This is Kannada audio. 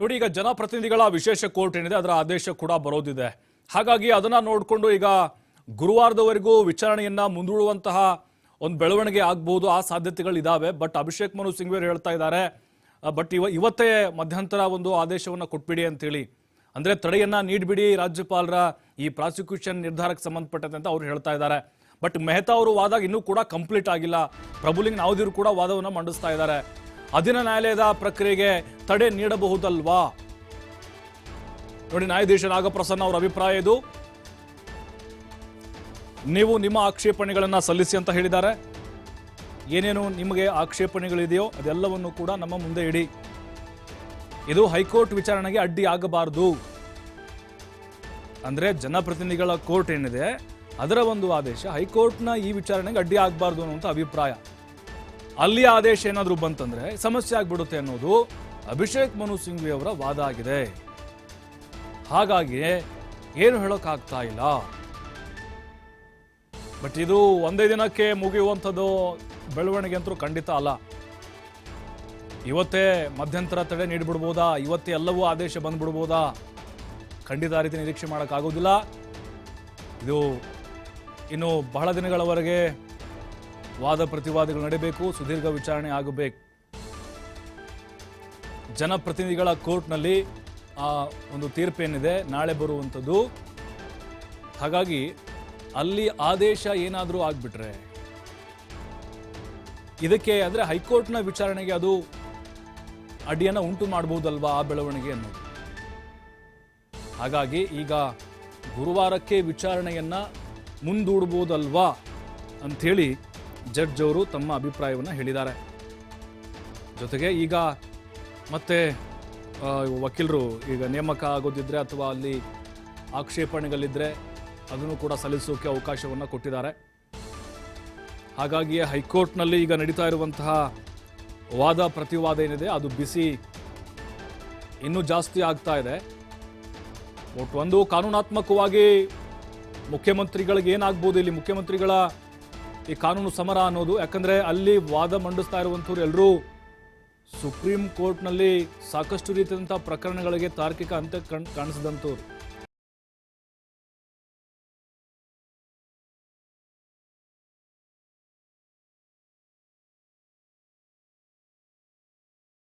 ನೋಡಿ, ಈಗ ಜನಪ್ರತಿನಿಧಿಗಳ ವಿಶೇಷ ಕೋರ್ಟ್ ಏನಿದೆ, ಅದರ ಆದೇಶ ಕೂಡ ಬರೋದಿದೆ. ಹಾಗಾಗಿ ಅದನ್ನ ನೋಡಿಕೊಂಡು ಈಗ ಗುರುವಾರದವರೆಗೂ ವಿಚಾರಣೆಯನ್ನು ಮುಂದೂಡುವಂತಹ ಒಂದು ಬೆಳವಣಿಗೆ ಆಗ್ಬಹುದು ಆ ಸಾಧ್ಯತೆಗಳು ಇದಾವೆ. ಬಟ್ ಅಭಿಷೇಕ್ ಮನು ಸಿಂಗ್ವೇರ್ ಹೇಳ್ತಾ ಇದ್ದಾರೆ, ಬಟ್ ಇವ, ಇವತ್ತೇ ಮಧ್ಯಂತರ ಒಂದು ಆದೇಶವನ್ನ ಕೊಟ್ಬಿಡಿ ಅಂತೇಳಿ. ಅಂದ್ರೆ ತಡೆಯನ್ನ ನೀಡಿಬಿಡಿ ರಾಜ್ಯಪಾಲರ ಈ ಪ್ರಾಸಿಕ್ಯೂಷನ್ ನಿರ್ಧಾರಕ್ಕೆ ಸಂಬಂಧಪಟ್ಟಂತೆ ಅಂತ ಅವ್ರು ಹೇಳ್ತಾ ಇದ್ದಾರೆ. ಬಟ್ ಮೆಹ್ತಾ ಅವರು ವಾದ ಇನ್ನೂ ಕೂಡ ಕಂಪ್ಲೀಟ್ ಆಗಿಲ್ಲ. ಪ್ರಭುಲಿಂಗ್ ನಾವುದಿರು ಕೂಡ ವಾದವನ್ನ ಮಂಡಿಸ್ತಾ ಇದ್ದಾರೆ. ಅಧೀನ ನ್ಯಾಯಾಲಯದ ಪ್ರಕ್ರಿಯೆಗೆ ತಡೆ ನೀಡಬಹುದಲ್ವಾ? ನೋಡಿ, ನ್ಯಾಯಾಧೀಶ ನಾಗಪ್ರಸನ್ನ ಅವರ ಅಭಿಪ್ರಾಯ ಇದು. ನೀವು ನಿಮ್ಮ ಆಕ್ಷೇಪಣೆಗಳನ್ನ ಸಲ್ಲಿಸಿ ಅಂತ ಹೇಳಿದ್ದಾರೆ. ಏನೇನು ನಿಮಗೆ ಆಕ್ಷೇಪಣೆಗಳಿದೆಯೋ ಅದೆಲ್ಲವನ್ನು ಕೂಡ ನಮ್ಮ ಮುಂದೆ ಇಡಿ. ಇದು ಹೈಕೋರ್ಟ್ ವಿಚಾರಣೆಗೆ ಅಡ್ಡಿ ಆಗಬಾರದು ಅಂದ್ರೆ ಜನಪ್ರತಿನಿಧಿಗಳ ಕೋರ್ಟ್ ಏನಿದೆ, ಅದರ ಒಂದು ಆದೇಶ ಹೈಕೋರ್ಟ್ನ ಈ ವಿಚಾರಣೆಗೆ ಅಡ್ಡಿ ಆಗಬಾರ್ದು ಅನ್ನುವಂಥ ಅಭಿಪ್ರಾಯ. ಅಲ್ಲಿ ಆದೇಶ ಏನಾದರೂ ಬಂತಂದ್ರೆ ಸಮಸ್ಯೆ ಆಗ್ಬಿಡುತ್ತೆ ಅನ್ನೋದು ಅಭಿಷೇಕ್ ಮನು ಸಿಂಘ್ವಿ ಅವರ ವಾದ ಆಗಿದೆ. ಹಾಗಾಗಿ ಏನು ಹೇಳೋಕ್ಕಾಗ್ತಾ ಇಲ್ಲ. ಬಟ್ ಇದು ಒಂದೇ ದಿನಕ್ಕೆ ಮುಗಿಯುವಂಥದ್ದು ಬೆಳವಣಿಗೆ ಅಂತೂ ಖಂಡಿತ ಅಲ್ಲ. ಇವತ್ತೇ ಮಧ್ಯಂತರ ತಡೆ ನೀಡಿಬಿಡ್ಬೋದಾ? ಇವತ್ತೇ ಎಲ್ಲವೂ ಆದೇಶ ಬಂದ್ಬಿಡ್ಬೋದಾ? ಖಂಡಿತ ಆ ರೀತಿ ನಿರೀಕ್ಷೆ ಮಾಡೋಕ್ಕಾಗೋದಿಲ್ಲ. ಇದು ಇನ್ನು ಬಹಳ ದಿನಗಳವರೆಗೆ ವಾದ ಪ್ರತಿವಾದಗಳು ನಡೆಯಬೇಕು ಸುದೀರ್ಘ ವಿಚಾರಣೆ ಆಗಬೇಕು. ಜನಪ್ರತಿನಿಧಿಗಳ ಕೋರ್ಟ್ನಲ್ಲಿ, ಆ, ಒಂದು ತೀರ್ಪೇನಿದೆ, ನಾಳೆ ಬರುವಂಥದ್ದು. ಹಾಗಾಗಿ, ಅಲ್ಲಿ ಆದೇಶ ಏನಾದರೂ ಆಗ್ಬಿಟ್ರೆ, ಇದಕ್ಕೆ ಅಂದರೆ ಹೈಕೋರ್ಟ್ನ ವಿಚಾರಣೆಗೆ ಅದು ಅಡ್ಡಿಯನ್ನು ಉಂಟು ಮಾಡಬಹುದಲ್ವಾ ಆ ಬೆಳವಣಿಗೆ ಅನ್ನೋದು. ಹಾಗಾಗಿ ಈಗ ಗುರುವಾರಕ್ಕೆ ವಿಚಾರಣೆಯನ್ನು ಮುಂದೂಡಬಹುದಲ್ವಾ ಅಂಥೇಳಿ ಜಡ್ಜ್ ಅವರು ತಮ್ಮ ಅಭಿಪ್ರಾಯವನ್ನು ಹೇಳಿದ್ದಾರೆ. ಜೊತೆಗೆ ಈಗ ಮತ್ತೆ ವಕೀಲರು ಈಗ ನೇಮಕ ಆಗೋದಿದ್ರೆ ಅಥವಾ ಅಲ್ಲಿ ಆಕ್ಷೇಪಣೆಗಳಿದ್ರೆ ಅದನ್ನು ಕೂಡ ಸಲ್ಲಿಸೋಕೆ ಅವಕಾಶವನ್ನು ಕೊಟ್ಟಿದ್ದಾರೆ. ಹಾಗಾಗಿ ಹೈಕೋರ್ಟ್ನಲ್ಲಿ ಈಗ ನಡೀತಾ ಇರುವಂತಹ ವಾದ ಪ್ರತಿವಾದ ಏನಿದೆ ಅದು ಬಿಸಿ ಇನ್ನೂ ಜಾಸ್ತಿ ಆಗ್ತಾ ಇದೆ. ಒಟ್ಟು ಒಂದು ಕಾನೂನಾತ್ಮಕವಾಗಿ ಮುಖ್ಯಮಂತ್ರಿಗಳಿಗೆ ಏನಾಗ್ಬೋದು ಇಲ್ಲಿ ಮುಖ್ಯಮಂತ್ರಿಗಳ ಈ ಕಾನೂನು ಸಮರ ಅನ್ನೋದು. ಯಾಕಂದ್ರೆ ಅಲ್ಲಿ ವಾದ ಮಂಡಿಸ್ತಾ ಇರುವಂಥವ್ರು ಎಲ್ಲರೂ ಸುಪ್ರೀಂ ಕೋರ್ಟ್ನಲ್ಲಿ ಸಾಕಷ್ಟು ರೀತಿಯಾದಂಥ ಪ್ರಕರಣಗಳಿಗೆ ತಾರ್ಕಿಕ ಅಂತ್ಯ ಕಣ್ ಕಾಣಿಸಿದಂಥವ್ರು.